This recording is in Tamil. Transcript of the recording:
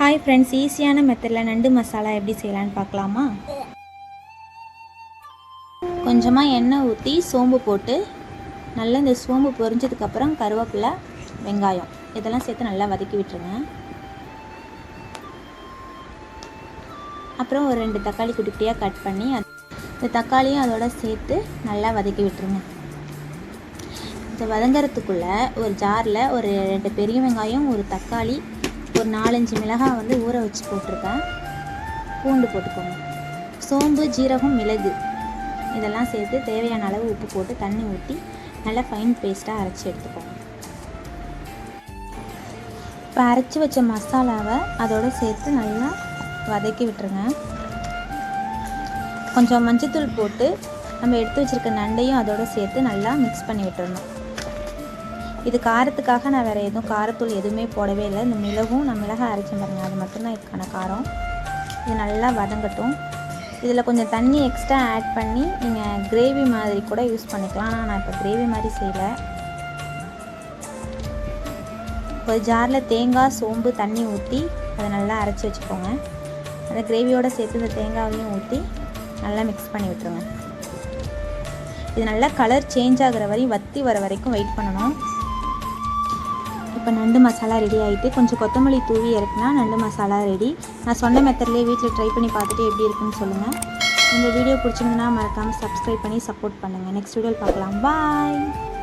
ஹாய் ஃப்ரெண்ட்ஸ் ஈஸியான மெத்தடில் நண்டு மசாலா எப்படி செய்யலான்னு பார்க்கலாமா? கொஞ்சமாக எண்ணெய் ஊற்றி சோம்பு போட்டு நல்லா இந்த சோம்பு பொரிஞ்சதுக்கப்புறம் கருவேப்பிலை வெங்காயம் இதெல்லாம் சேர்த்து நல்லா வதக்கி விட்டுருங்க. அப்புறம் ஒரு ரெண்டு தக்காளி குட்டி குட்டியாக கட் பண்ணி அது இந்த தக்காளியும் அதோட சேர்த்து நல்லா வதக்கி விட்டுருங்க. இந்த வதங்கிறதுக்குள்ளே ஒரு ஜாரில் ஒரு ரெண்டு பெரிய வெங்காயம் ஒரு தக்காளி ஒரு நாலஞ்சு மிளகாய் வந்து ஊற வச்சு போட்டிருக்கேன். பூண்டு போட்டுக்கோங்க. சோம்பு ஜீரகம் மிளகு இதெல்லாம் சேர்த்து தேவையான அளவு உப்பு போட்டு தண்ணி ஊற்றி நல்லா ஃபைன் பேஸ்ட்டாக அரைச்சி எடுத்துக்கோங்க. இப்போ அரைச்சி வச்ச மசாலாவை அதோடு சேர்த்து நல்லா வதக்கி விட்டுருங்க. கொஞ்சம் மஞ்சத்தூள் போட்டு நம்ம எடுத்து வச்சுருக்க நண்டையும் அதோடு சேர்த்து நல்லா மிக்ஸ் பண்ணி விட்டுறணும். இது காரத்துக்காக நான் வேறு எதுவும் காரத்தூள் எதுவுமே போடவே இல்லை. இந்த மிளகும் நான் மிளகாய் அரைச்சேன் பாருங்கள் அது மட்டும்தான் இதுக்கான காரம். இது நல்லா வதங்கட்டும். இதில் கொஞ்சம் தண்ணி எக்ஸ்ட்ரா ஆட் பண்ணி நீங்கள் கிரேவி மாதிரி கூட யூஸ் பண்ணிக்கலாம். ஆனால் நான் இப்போ கிரேவி மாதிரி செய்யலை. ஒரு ஜாரில் தேங்காய் சோம்பு தண்ணி ஊற்றி அதை நல்லா அரைச்சி வச்சுக்கோங்க. அந்த கிரேவியோடு சேர்த்து இந்த தேங்காயையும் ஊற்றி நல்லா மிக்ஸ் பண்ணி விட்டுருங்க. இது நல்லா கலர் சேஞ்ச் ஆகிற வரையும் வத்தி வர வரைக்கும் வெயிட் பண்ணணும். இப்போ நண்டு மசாலா ரெடி ஆகிட்டு கொஞ்சம் கொத்தமல்லி தூவி இறக்குனா நண்டு மசாலா ரெடி நான் சொன்ன மெத்தட்லேயே வீட்டில் ட்ரை பண்ணி பார்த்துட்டு எப்படி இருக்குன்னு சொல்லுங்கள் இந்த வீடியோ பிடிச்சிங்கன்னா மறக்காமல் சப்ஸ்கிரைப் பண்ணி சப்போர்ட் பண்ணுங்கள் நெக்ஸ்ட் வீடியோவில் பார்க்கலாம். பாய்